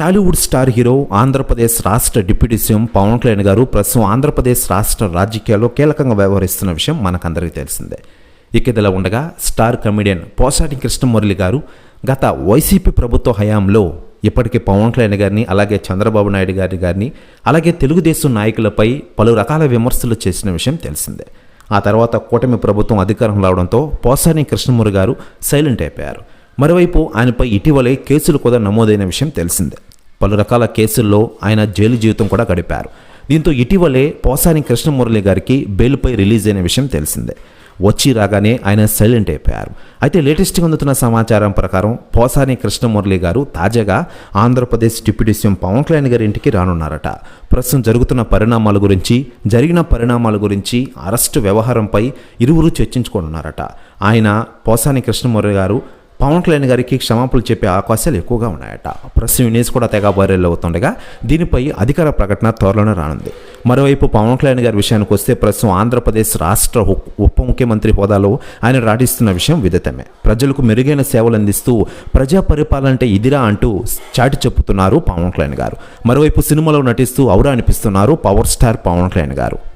Tollywood star hero Andhra Pradesh రాష్ట్ర deputy CM Pawan Kalyan గారు ప్రస్తుతం ఆంధ్రప్రదేశ్ రాష్ట్ర రాజకీయాల్లో కీలకంగా వ్యవహరిస్తున్న విషయం మనకందరికీ తెలిసిందే. ఇక ఇదిలా ఉండగా స్టార్ కమెడియన్ పోసాటి కృష్ణమురళి గారు గత వైసీపీ ప్రభుత్వ హయాంలో ఇప్పటికే పవన్ కళ్యాణ్ గారిని అలాగే చంద్రబాబు నాయుడు గారి గారిని అలాగే తెలుగుదేశం నాయకులపై పలు రకాల విమర్శలు చేసిన విషయం తెలిసిందే. ఆ తర్వాత కూటమి ప్రభుత్వం అధికారం రావడంతో పోసాని కృష్ణమురళి గారు సైలెంట్ అయిపోయారు. మరోవైపు ఆయనపై ఇటీవలే కేసులు కూడా నమోదైన విషయం తెలిసిందే. పలు రకాల కేసుల్లో ఆయన జైలు జీవితం కూడా గడిపారు. దీంతో ఇటీవలే పోసాని కృష్ణమురళి గారికి బెయిల్పై రిలీజ్ అయిన విషయం తెలిసిందే. వచ్చి రాగానే ఆయన సైలెంట్ అయిపోయారు. అయితే లేటెస్ట్గా అందుతున్న సమాచారం ప్రకారం పోసాని కృష్ణమురళి గారు తాజాగా ఆంధ్రప్రదేశ్ డిప్యూటీ సీఎం పవన్ కళ్యాణ్ గారి ఇంటికి రానున్నారట. ప్రస్తుతం జరుగుతున్న పరిణామాల గురించి జరిగిన పరిణామాల గురించి అరెస్టు వ్యవహారంపై ఇరువురు చర్చించుకోనున్నారట. ఆయన పోసాని కృష్ణమురళి గారు పవన్ కళ్యాణ్ గారికి క్షమాపణలు చెప్పే అవకాశాలు ఎక్కువగా ఉన్నాయట. ప్రస్తుతం న్యూస్ కూడా తెగ వైరల్ అవుతుండగా దీనిపై అధికార ప్రకటన త్వరలోనే రానుంది. మరోవైపు పవన్ కళ్యాణ్ గారి విషయానికి వస్తే ప్రస్తుతం ఆంధ్రప్రదేశ్ రాష్ట్ర ఉప ముఖ్యమంత్రి హోదాలో ఆయన రాటిస్తున్న విషయం విదితమే. ప్రజలకు మెరుగైన సేవలు అందిస్తూ ప్రజా పరిపాలన అంటే ఇదిరా అంటూ చాటి చెప్పుతున్నారు పవన్ కళ్యాణ్ గారు. మరోవైపు సినిమాలో నటిస్తూ ఔరా అనిపిస్తున్నారు పవర్ స్టార్ పవన్ కళ్యాణ్ గారు.